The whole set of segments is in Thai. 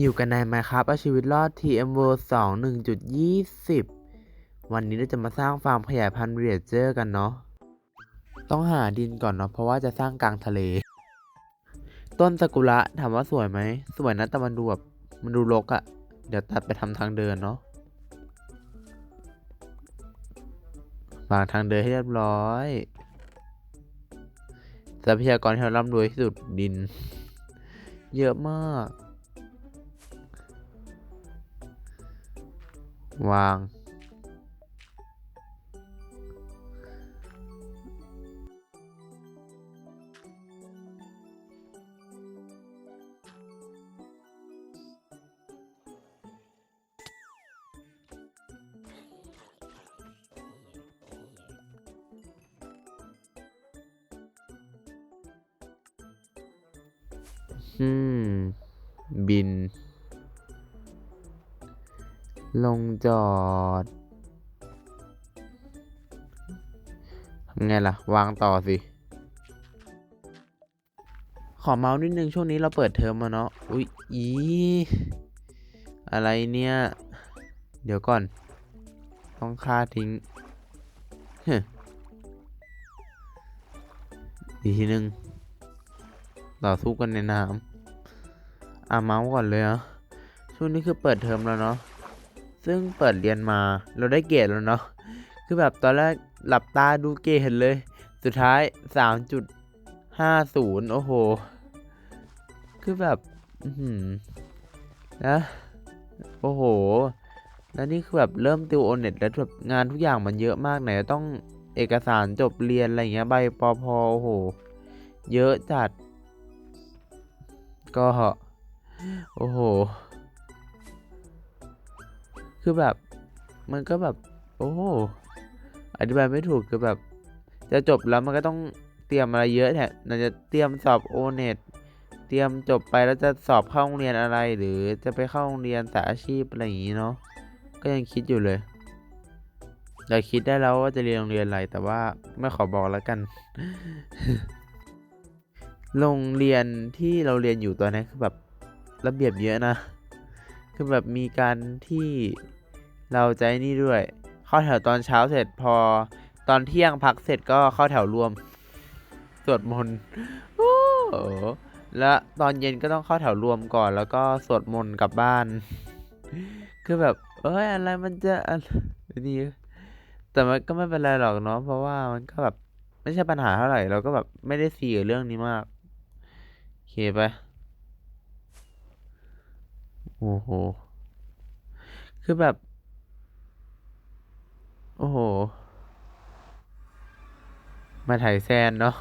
อยู่กันในมาครับเอาชีวิตรอด TM World 2 1.20 วันนี้เราจะมาสร้างฟาร์มขยายพันธุ์เรียเจอร์กันเนาะ ต้องหาดินก่อนเนาะเพราะว่าจะสร้างกลางทะเล ต้นซากุระถามว่าสวยไหม สวยนะแต่มันดูแบบมันดูรกอะ่ะ เดี๋ยวตัดไปทำทางเดินเนาะวางทางเดินให้เรียบร้อยทรัพยากรที่เราร่ำรวยที่สุดดิน เยอะมาก วางอืมบิน ลงจอดทำไงล่ะ วางต่อสิ ขอเมาส์นิดนึงช่วงนี้เราเปิดเทอมมาเนาะ อุ๊ย อี อะไรเนี่ย เดี๋ยวก่อน ต้องฆ่าทิ้งอีกทีหนึ่งต่อสู้กันในน้ำอะเมาส์ก่อนเลยเนะช่วงนี้คือเปิดเทอมแล้วเนาะ ซึ่งเปิดเรียนมาเราได้เกรดแล้วเนาะคือแบบตอนแรกหลับตาดูเกรดเลย สุดท้าย 3.50 โอ้โห คือแบบอืนะ โอ้โห แล้วนี่คือแบบเริ่มติวโอเน็ตแล้วแบบงานทุกอย่างมันเยอะมากไหนต้องเอกสารจบเรียนอะไรเงี้ยใบปอพอโอ้โห เยอะจัด ก็ โอ้โห คือแบบ มันก็แบบ โอ้โหอธิบายไม่ถูกคือแบบ จะจบแล้วมันก็ต้องเตรียมอะไรเยอะแหละน่าจะเตรียมสอบโอเน็ตเตรียมจบไปแล้วจะสอบเข้าโรงเรียนอะไร หรือจะไปเข้าโรงเรียนสายอาชีพอะไรอย่างนี้เนาะก็ยังคิดอยู่เลยแต่คิดได้แล้วว่าจะเรียนโรงเรียนอะไร แต่ว่าไม่ขอบอกแล้วกัน โรงเรียนที่เราเรียนอยู่ตอนนี้คือแบบระเบียบเยอะนะ คือแบบมีการที่เราใจนี่ด้วย เข้าแถวตอนเช้าเสร็จพอตอนเที่ยงพักเสร็จก็เข้าแถวรวม สวดมนต์โอ้โหแล้วตอนเย็นก็ต้องเข้าแถวรวมก่อน แล้วก็สวดมนต์กลับบ้าน คือแบบ เอ้ยอะไรมันจะอะไรนี่แต่มันก็ไม่เป็นไรหรอกเนาะเพราะว่ามันก็แบบไม่ใช่ปัญหาเท่าไหร่เราก็แบบไม่ได้ซีกับเรื่องนี้มากโอเคไป โอ้โห คือแบบ โอ้โห มาถ่ายแซนเนาะ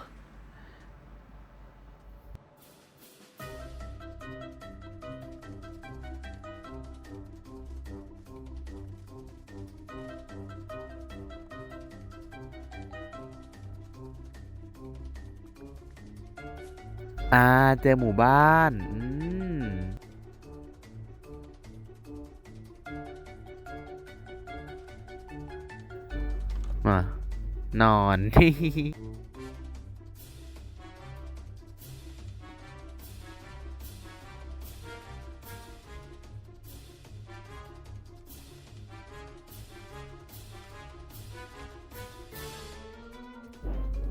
อ่าเจอหมู่บ้าน อื นอน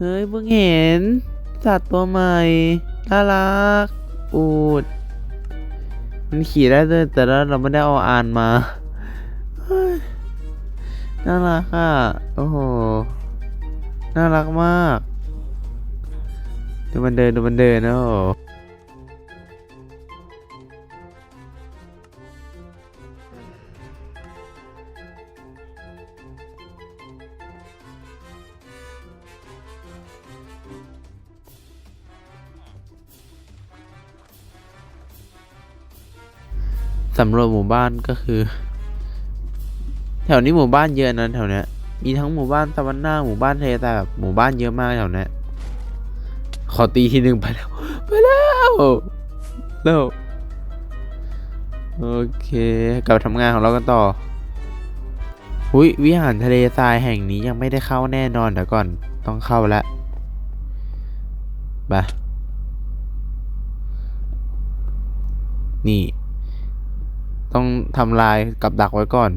เฮ้ยเพิ่งเห็น สัตว์ตัวใหม่ น่ารัก อูด มันขี่ได้ด้วยแต่ว่าเราไม่ได้เอาอ่านมา น่ารักอะ โอ้โห น่ารักมาก ดูมันเดิน ดูมันเดินนะโอ้สำรวจหมู่บ้านก็คือ แถวนี้หมู่บ้านเยอะนะแถวเนี้ย มีทั้งหมู่บ้านสวรรค์หน้าหมู่บ้านเทแต่แบบหมู่บ้านเยอะมากแถวนี้ขอตีทีหนึ่งไปแล้วไปแล้วแล้วโอเคกลับทำงานของเรากันต่ออุ้ยวิหารทะเลทรายแห่งนี้ยังไม่ได้เข้าแน่นอนเดี๋ยวก่อนต้องเข้าแล้วไปนี่ ต้องทำลายกับดักไว้ก่อน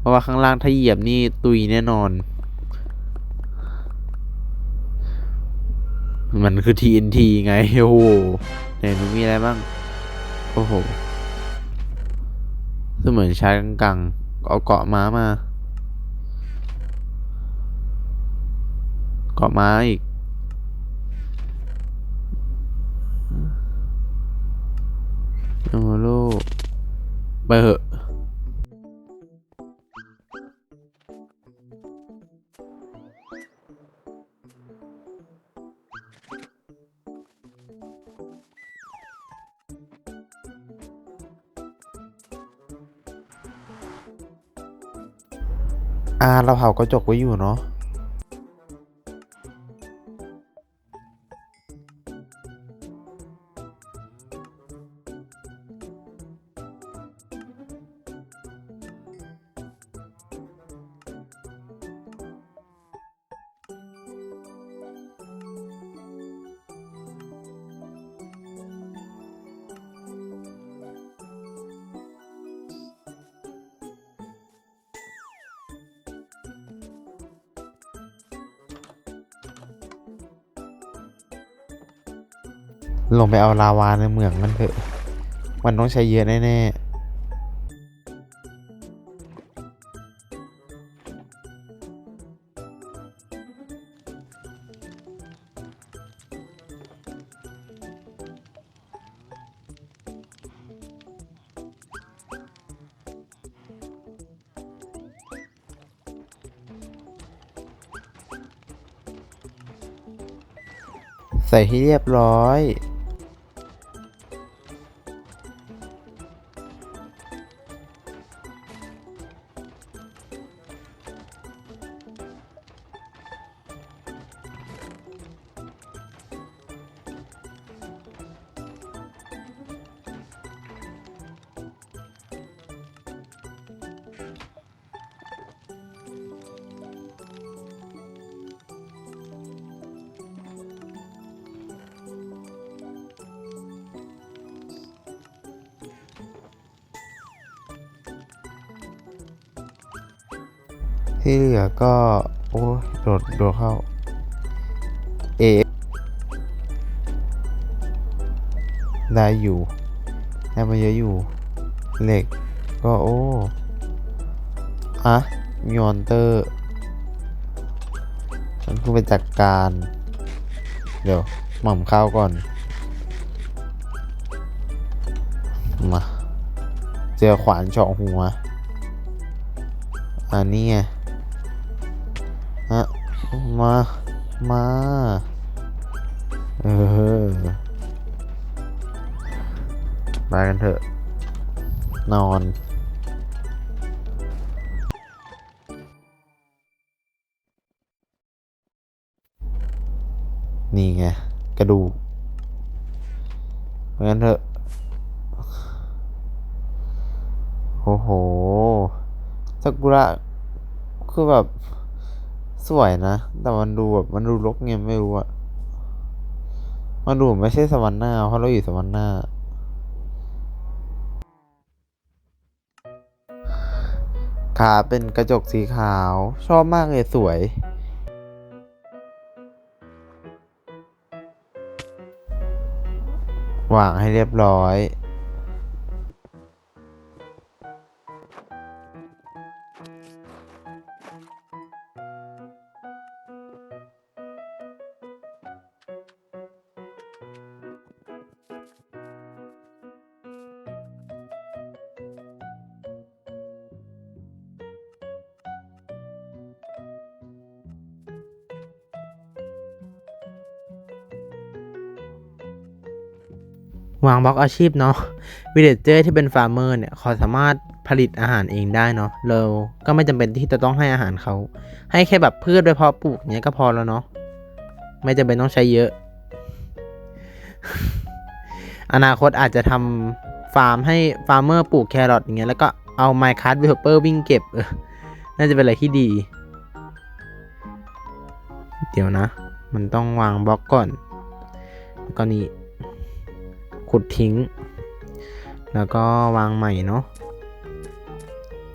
เพราะว่าข้างล่างถ้าเหยียบนี่ตุยแน่นอน มันคือ TNT ไง โอ้โหไหนหนูมีอะไรบ้าง โอ้โหเสมือนชายกังๆเอาเกาะม้ามา เกาะม้าอีกโอ้โลไปเหอะ อ่า เราเผากระจกไว้อยู่เนาะ ลงไปเอาลาวาในเหมืองมันเถอะ มันต้องใช้เยอะแน่ๆใส่ให้เรียบร้อย ที่เหลือก็ โอ้โดดโดดเข้าเอได้อยู่ได้มาเยอะอยู่ เหล็กก็โอ้อะมีมอนเตอร์ฉันเพิ่งไปจัดการ เดี๋ยว หม่ำข้าวก่อน มา เจอขวานเจาะหัวอันนี้ไง ฮะมา มา เออไปกันเถอะ นอนนี่ไง กระดูกไปกันเถอะ โอ้โหซากุระ คือแบบ สวยนะ แต่มันดูแบบมันดูรกเงียไม่รู้อะมันดูไม่ใช่สวรรค์หน้าเพราะเราอยู่สวรรค์หน้าขาเป็นกระจกสีขาว ชอบมากเลยสวย วางให้เรียบร้อย วางบล็อกอาชีพเนาะวิลเลจเจอร์ที่เป็นฟาร์มเมอร์เนี่ยเขาสามารถผลิตอาหารเองได้เนาะเราก็ไม่จำเป็นที่จะต้องให้อาหารเขา ให้แค่แบบพืชไปเพาะปลูกเนี้ยก็พอแล้วเนาะไม่จำเป็นต้องใช้เยอะ อนาคตอาจจะทำฟาร์มให้ฟาร์มเมอร์ปลูกแครอทอย่างเงี้ยแล้วก็เอาไมค์คัสเวลเปอร์วิ่งเก็บเออน่าจะเป็นอะไรที่ดี เดี๋ยวนะ มันต้องวางบล็อกก่อนแล้วก็นี่ ขุดทิ้ง แล้วก็วางใหม่เนาะ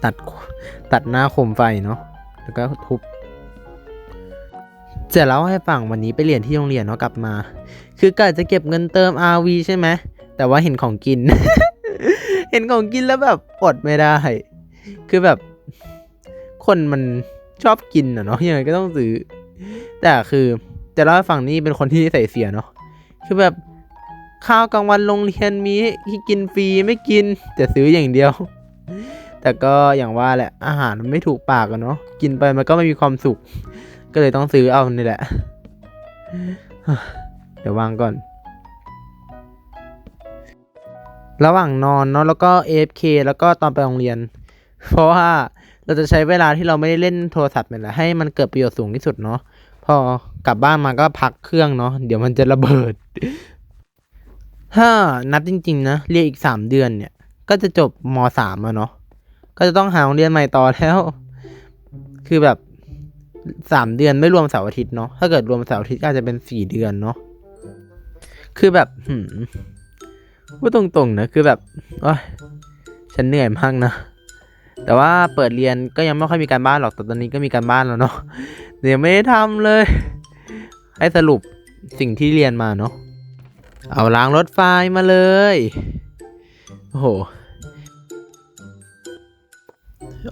ตัดตัดหน้าโคมไฟเนาะแล้วก็ทุบจะเล่าให้ฟังวันนี้ไปเรียนที่โรงเรียนเนาะกลับมา คือกะจะเก็บเงินเติม RV ใช่ไหมแต่ว่าเห็นของกิน เห็นของกินแล้วแบบอดไม่ได้ คือแบบ คนมันชอบกินอะเนาะยังไงก็ต้องซื้อ แต่คือจะเล่าให้ฟังนี่เป็นคนที่นิสัยเสียเนาะคือแบบ ข้าวกลางวันโรงเรียนมีให้กินฟรีไม่กินจะซื้ออย่างเดียว แต่ก็อย่างว่าแหละอาหารมันไม่ถูกปากอะเนาะกินไปมันก็ไม่มีความสุข ก็เลยต้องซื้อเอานี่แหละ เดี๋ยววางก่อน ระหว่างนอนเนาะแล้วก็ AFK แล้วก็ตอนไปโรงเรียน เพราะว่าเราจะใช้เวลาที่เราไม่ได้เล่นโทรศัพท์เนี่ยแหละให้มันเกิดประโยชน์สูงที่สุดเนาะพอกลับบ้านมาก็พักเครื่องเนาะเดี๋ยวมันจะระเบิด ถ้านับจริง ๆ นะ เรียนอีกสามเดือนเนี่ย ก็จะจบมสามแล้วเนาะก็จะต้องหาโรงเรียนใหม่ต่อแล้ว คือแบบสามเดือนไม่รวมเสาร์อาทิตย์เนาะถ้าเกิดรวมเสาร์อาทิตย์ก็อาจจะเป็นสี่เดือนเนาะคือแบบหืมพูดตรงๆนะคือแบบโอ้ยฉันเหนื่อยมากนะแต่ว่าเปิดเรียนก็ยังไม่ค่อยมีการบ้านหรอกแต่ตอนนี้ก็มีการบ้านแล้วเนาะเดี๋ยวไม่ได้ทำเลย ให้สรุปสิ่งที่เรียนมาเนาะ เอาล้างรถไฟมาเลย โอ้โห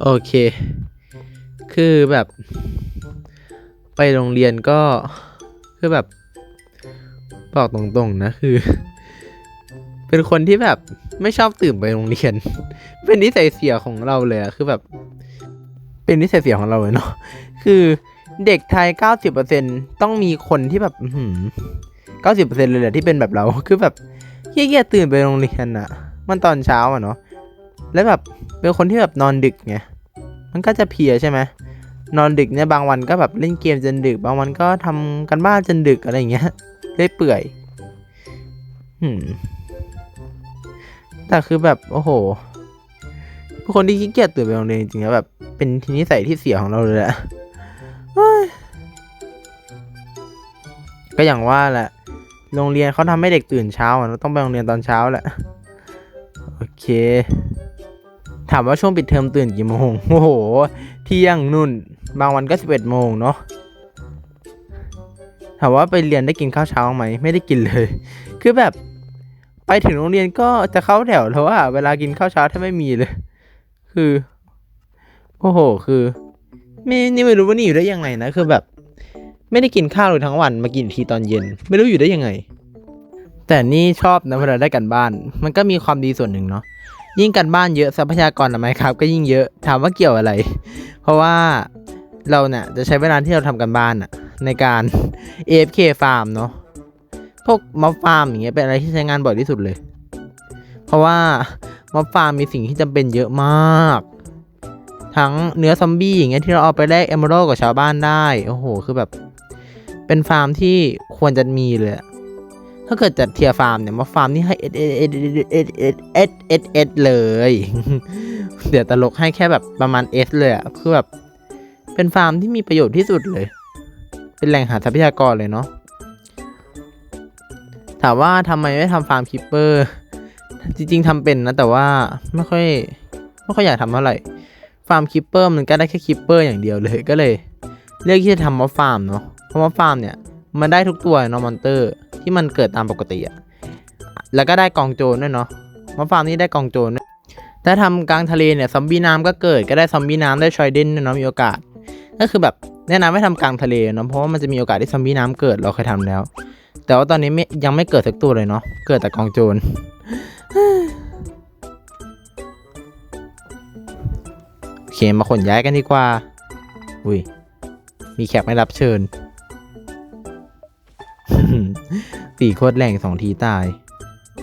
โอเค คือแบบ ไปโรงเรียนก็ คือแบบ บอกตรงๆนะคือ เป็นคนที่แบบไม่ชอบตื่นไปโรงเรียน เป็นนิสัยเสียของเราเลยอะคือแบบ เป็นนิสัยเสียของเราเลยเนาะ คือเด็กไทย 90%ต้องมีคนที่แบบ 90%เลยแหละที่เป็นแบบเราคือแบบเยี่ยๆตื่นไปโรงเรียนอะมันตอนเช้าอะเนาะแล้วแบบเป็นคนที่แบบนอนดึกไงมันก็จะเพลียใช่ไหมนอนดึกเนี่ยบางวันก็แบบเล่นเกมจนดึก บางวันก็ทำกันบ้านจนดึกอะไรอย่างเงี้ยเรื่อยเปื่อยหืมแต่คือแบบโอ้โหเป็นคนที่ขี้เกียจตื่นไปโรงเรียนจริงๆแล้วแบบเป็นทีนิสัยที่เสียของเราเลยแหละก็อย่างว่าแหละ โรงเรียนเขาทำให้เด็กตื่นเช้าอะเราต้องไปโรงเรียนตอนเช้าแหละ โอเค ถามว่าช่วงปิดเทอมตื่นกี่โมง โอ้โห เที่ยงนุ่น บางวันก็สิบเอ็ดโมงเนาะ ถามว่าไปเรียนได้กินข้าวเช้าไหม ไม่ได้กินเลย คือแบบ ไปถึงโรงเรียนก็จะเข้าแถวแล้วว่าเวลากินข้าวเช้าถ้าไม่มีเลย คือ โอ้โห คือ ไม่ นี่ไม่รู้ว่านี่อยู่ได้ยังไงนะ คือแบบ ไม่ได้กินข้าวเลยทั้งวันมากินทีตอนเย็น ไม่รู้อยู่ได้ยังไง แต่นี่ชอบนะเวลาได้กันบ้าน มันก็มีความดีส่วนหนึ่งเนาะยิ่งกันบ้านเยอะทรัพยากรทำไมครับ ก็ยิ่งเยอะถามว่าเกี่ยวอะไร เพราะว่าเราเนี่ยจะใช้เวลาที่เราทำกันบ้านอะในการ AFK ฟาร์มเนาะพวกม็อบฟาร์มอย่างเงี้ยเป็นอะไรที่ใช้งานบ่อยที่สุดเลย เพราะว่าม็อบฟาร์มมีสิ่งที่จำเป็นเยอะมาก ทั้งเนื้อซอมบี้อย่างเงี้ยที่เราเอาไปแลกเอมเมอรัลกับชาวบ้านได้ โอ้โห คือแบบ เป็นฟาร์มที่ควรจะมีเลย ถ้าเกิดจัดเทียฟาร์มเนี่ยมาฟาร์มนี่ให้เอสเอสเอสเอสเอสเอสเอสเลย เดี๋ยวตลกให้แค่แบบประมาณเอสเลยอะคือแบบเป็นฟาร์มที่มีประโยชน์ที่สุดเลย เป็นแหล่งหาทรัพยากรเลยเนาะ ถามว่าทำไมไม่ทำฟาร์มคิปเปอร์ จริง ๆทำเป็นนะ แต่ว่าไม่ค่อยไม่ค่อยอยากทำเท่าไหร่ฟาร์มคิปเปอร์มันก็ได้แค่คิปเปอร์อย่างเดียวเลยก็เลย เลือกที่จะทำมอฟฟาร์มเนาะ เพราะมอฟฟาร์มเนี่ยมันได้ทุกตัวเนาะมอนเตอร์ที่มันเกิดตามปกติอะแล้วก็ได้กองโจรด้วยเนาะมอฟาร์มนี่ได้กองโจรด้วยถ้าทำกลางทะเลเนี่ยซอมบี้น้ำก็เกิดก็ได้ซอมบี้น้ำได้ชอยเดนด้วยเนาะมีโอกาส ก็คือแบบแนะนำให้ทำกลางทะเลเนาะเพราะว่ามันจะมีโอกาสที่ซอมบี้น้ำเกิดเราเคยทำแล้ว แต่ว่าตอนนี้ไม่ยังไม่เกิดสักตัวเลยเนาะเกิดแต่กองโจรโอเคมาขนย้ายกันดีกว่า อุ้ยมีแขกไม่รับเชิญ สี่โคตรแรงสองทีตาย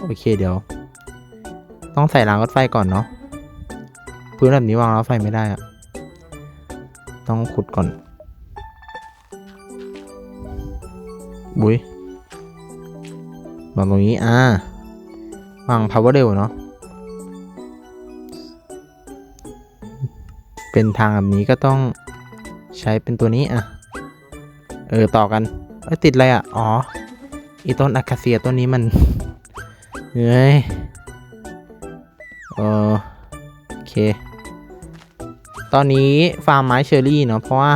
โอเคเดี๋ยว ต้องใส่รางรถไฟก่อนเนาะพื้นแบบนี้วางรถไฟไม่ได้อะต้องขุดก่อน บุยวางตรงนี้ อ่าวาง power rail เนาะเป็นทางแบบนี้ก็ต้องใช้เป็นตัวนี้อะ เออ ต่อกันเอ้ติดอะไรอะ อ๋อ อีต้นอะคาเซียต้นนี้มันเฮ้ยเออโอเค ตอนนี้ฟาร์มไม้เชอรี่เนาะเพราะว่า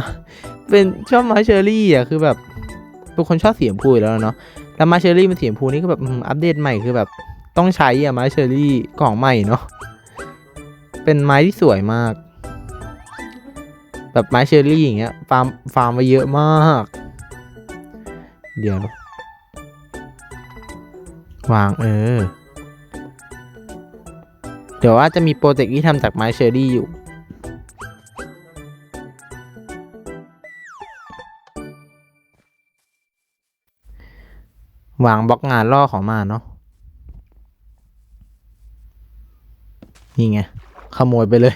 เป็นชอบไม้เชอรี่อะคือแบบเป็นคนชอบสีชมพูอยู่แล้วเนาะแล้วไม้เชอรี่เป็นสีชมพูนี่ก็แบบอัปเดตใหม่คือแบบต้องใช้อะไม้เชอรี่กล่องใหม่เนาะเป็นไม้ที่สวยมาก แบบไม้เชอรี่อย่างเงี้ยฟาร์มฟาร์มมาเยอะมาก เดี๋ยวนะ วางเออ เดี๋ยวว่าจะมีโปรเจกต์ที่ทำจากไม้เชอรี่อยู่ วางบล็อกงานล่อของมาเนาะนี่ไง ขโมยไปเลย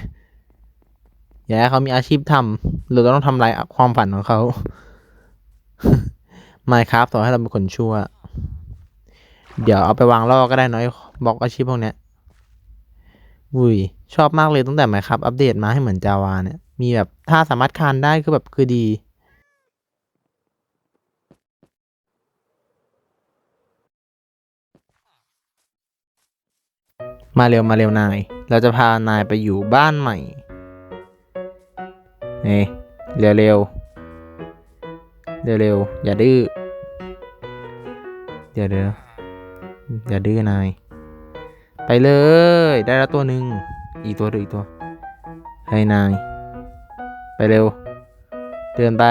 อย่าให้เขามีอาชีพทำเราต้องทำลายความฝันของเขา ไม่ครับต่อให้เราเป็นคนชั่ว เดี๋ยวเอาไปวางล่อก็ได้น้อยบล็อกอาชีพพวกเนี้ยอุ้ยชอบมากเลยตั้งแต่ไหมครับ อัปเดตมาให้เหมือนจาวาเนี่ย มีแบบถ้าสามารถคานได้คือแบบคือดีมาเร็วมาเร็วนาย เราจะพานายไปอยู่บ้านใหม่เอ้ยเร็วเร็วเร็วเร็วอย่าดื้อ เดี๋ยวเดี๋ยว อย่าดื้อนาย ไปเลย ได้แล้วตัวหนึ่ง อีกตัวหรืออีกตัว ให้นาย ไปเร็ว เดินไป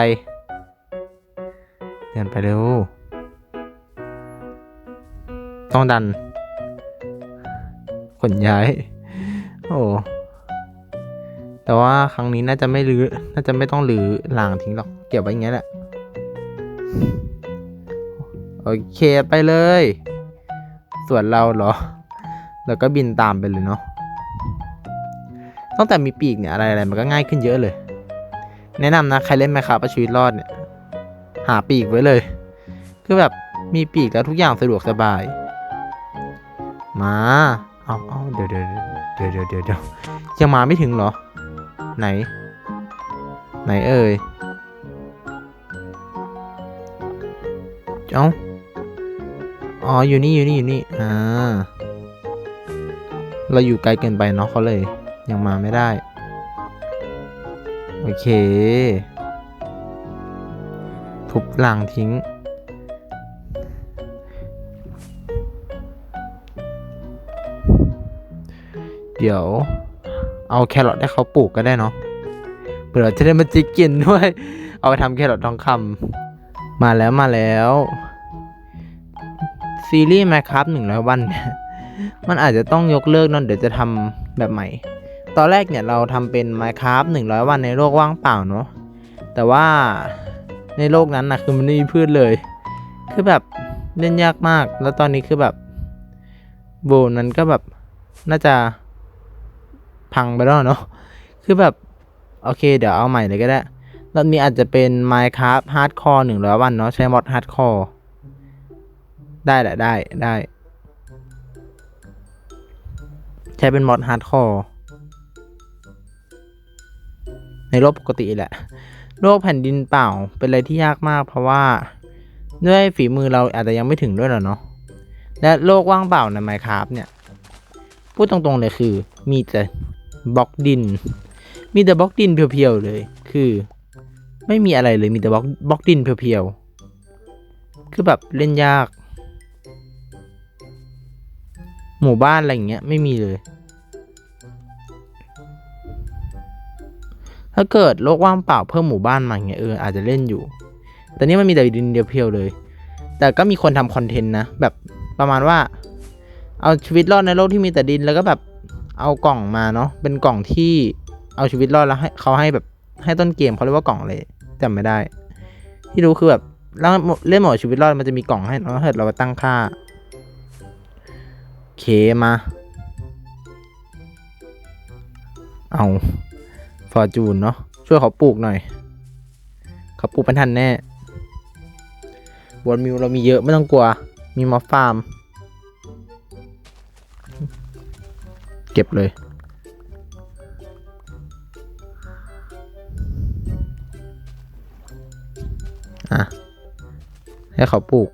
เดินไปเร็ว ต้องดัน ขนย้าย โอ้แต่ว่าครั้งนี้น่าจะไม่รื้อ น่าจะไม่ต้องรื้อหลางทิ้งหรอก เก็บไว้อย่างเงี้แหละ โอเค ไปเลย ส่วนเราเหรอ แล้วก็บินตามไปเลยเนาะตั้งแต่มีปีกเนี่ยอะไรอะไรมันก็ง่ายขึ้นเยอะเลย แนะนำนะใครเล่นไหมครับชีวิตรอดเนี่ยหาปีกไว้เลย คือแบบมีปีกแล้วทุกอย่างสะดวกสบาย มาเอาเอาเดี๋ยวเดี๋ยวเดี๋ยวเดี๋ยวเดี๋ยวเดี๋ยวยังมาไม่ถึงเหรอ ไหน ไหนเอ่ย เอ้า อ๋อ อยู่นี่ อยู่นี่ อยู่นี่ อ่า เราอยู่ไกลเกินไปเนาะเขาเลย ยังมาไม่ได้ โอเค ทุบหลังทิ้ง เดี๋ยว เอาแครอทให้เขาปลูกก็ได้เนาะเผื่อเราจะได้มาจิกกินด้วย เอาไปทำแครอททองคำมาแล้วมาแล้ว ซีรีส์ Minecraft หนึ่งร้อยวันเนี่ยมันอาจจะต้องยกเลิกเนอะเดี๋ยวจะทำแบบใหม่ ตอนแรกเนี่ยเราทำเป็น Minecraft หนึ่งร้อยวันในโลกว่างเปล่าเนาะ แต่ว่าในโลกนั้นนะคือมันไม่มีพืชเลย คือแบบเล่นยากมาก แล้วตอนนี้คือแบบโบนั้นก็แบบน่าจะพังไปแล้วเนาะ คือแบบ โอเค เดี๋ยวเอาใหม่เลยก็ได้รอบนี้อาจจะเป็น Minecraft Hardcore หนึ่งร้อยวันเนาะใช้มอด Hardcore ได้แหละได้ได้ ใช้เป็นมอด Hardcore ในโลกปกติแหละ โลกแผ่นดินเปล่าเป็นอะไรที่ยากมาก เพราะว่าด้วยฝีมือเราอาจจะยังไม่ถึงด้วยหรอเนาะและโลกว่างเปล่าใน Minecraft เนี่ย พูดตรงๆเลยคือ มีแต่บล็อกดิน มีแต่บล็อกดินเพียวๆเลย คือ ไม่มีอะไรเลยมีแต่บล็อกบล็อกดินเพียวๆคือแบบเล่นยาก หมู่บ้านอะไรอย่างเงี้ยไม่มีเลย ถ้าเกิดโลกว่างเปล่าเพิ่มหมู่บ้านมาอย่างเงี้ยเอออาจจะเล่นอยู่ แต่นี่มันมีแต่ดินเดียวเพียวเลย แต่ก็มีคนทำคอนเทนต์นะแบบประมาณว่า เอาชีวิตรอดในโลกที่มีแต่ดินแล้วก็แบบเอากล่องมาเนาะเป็นกล่องที่เอาชีวิตรอดแล้วให้เขาให้แบบให้ต้นเกมเขาเรียกว่ากล่องอะไรจำไม่ได้ ที่รู้คือแบบแล้วเล่นโหมดชีวิตรอดมันจะมีกล่องให้เนาะถ้าเกิดเราไปตั้งค่า เคมา เอาฟอร์จูนเนาะ ช่วยเขาปลูกหน่อย เขาปลูกเป็นทันแน่บนมิวเรามีเยอะไม่ต้องกลัว มีมอฟฟาร์ม เก็บเลยอะ ให้เขาปลูก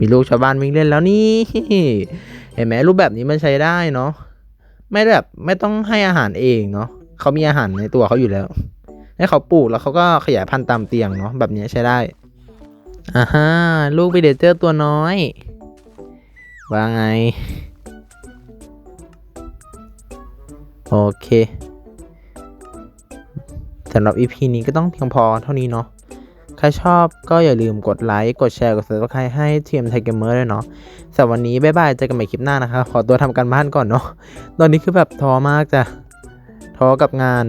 มีลูกชาวบ้านวิ่งเล่นแล้วนี่ เห็นไหมรูปแบบนี้มันใช้ได้เนาะ ไม่แบบไม่ต้องให้อาหารเองเนาะเขามีอาหารในตัวเขาอยู่แล้ว ให้เขาปลูกแล้วเขาก็ขยายพันธุ์ตามเตียงเนาะแบบนี้ใช้ได้อ่าฮะลูกวิเดเจอร์ตัวน้อย ว่าไง โอเคสำหรับ EP นี้ก็ต้องเพียงพอเท่านี้เนาะ ใครชอบก็อย่าลืมกดไลค์ กดแชร์ กด subscribe ให้ทีมไทเกมเมอร์ด้วยเนาะสำหรับวันนี้ บ๊ายบาย เจอกันใหม่คลิปหน้านะคะ ขอตัวทำการบ้านก่อนเนาะ ตอนนี้คือแบบท้อมากจ้ะ ท้อกับงาน